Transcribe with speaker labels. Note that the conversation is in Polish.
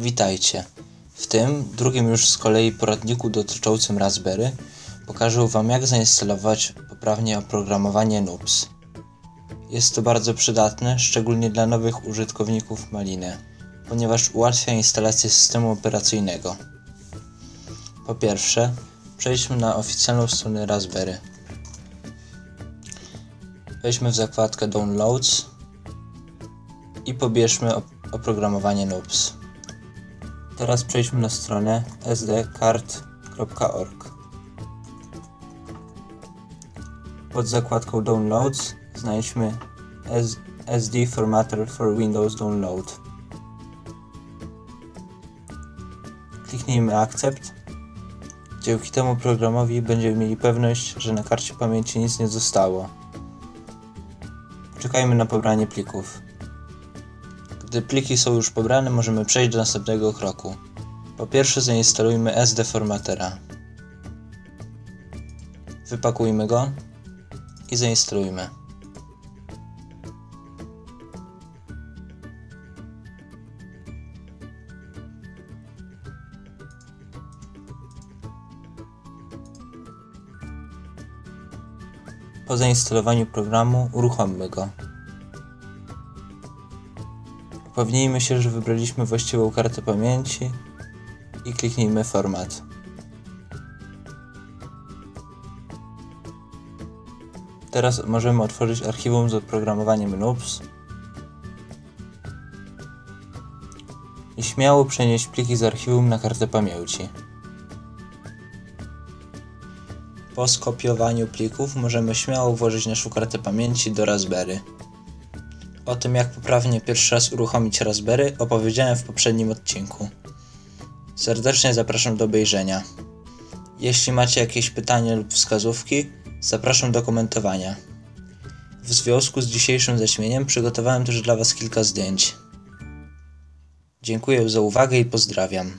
Speaker 1: Witajcie. W tym, drugim już z kolei poradniku dotyczącym Raspberry pokażę Wam jak zainstalować poprawnie oprogramowanie NUPS. Jest to bardzo przydatne, szczególnie dla nowych użytkowników Maliny, ponieważ ułatwia instalację systemu operacyjnego. Po pierwsze, przejdźmy na oficjalną stronę Raspberry. Wejdźmy w zakładkę Downloads i pobierzmy oprogramowanie NUPS. Teraz przejdźmy na stronę sdcard.org. Pod zakładką Downloads znajdźmy SD Formatter for Windows Download. Kliknijmy Accept. Dzięki temu programowi będziemy mieli pewność, że na karcie pamięci nic nie zostało. Czekajmy na pobranie plików. Gdy pliki są już pobrane, możemy przejść do następnego kroku. Po pierwsze zainstalujmy SD formatera. Wypakujmy go i zainstalujmy. Po zainstalowaniu programu uruchommy go. Upewnijmy się, że wybraliśmy właściwą kartę pamięci i kliknijmy Format. Teraz możemy otworzyć archiwum z oprogramowaniem NUPS i śmiało przenieść pliki z archiwum na kartę pamięci. Po skopiowaniu plików możemy śmiało włożyć naszą kartę pamięci do Raspberry. O tym jak poprawnie pierwszy raz uruchomić Raspberry opowiedziałem w poprzednim odcinku. Serdecznie zapraszam do obejrzenia. Jeśli macie jakieś pytania lub wskazówki, zapraszam do komentowania. W związku z dzisiejszym zaśmieniem przygotowałem też dla Was kilka zdjęć. Dziękuję za uwagę i pozdrawiam.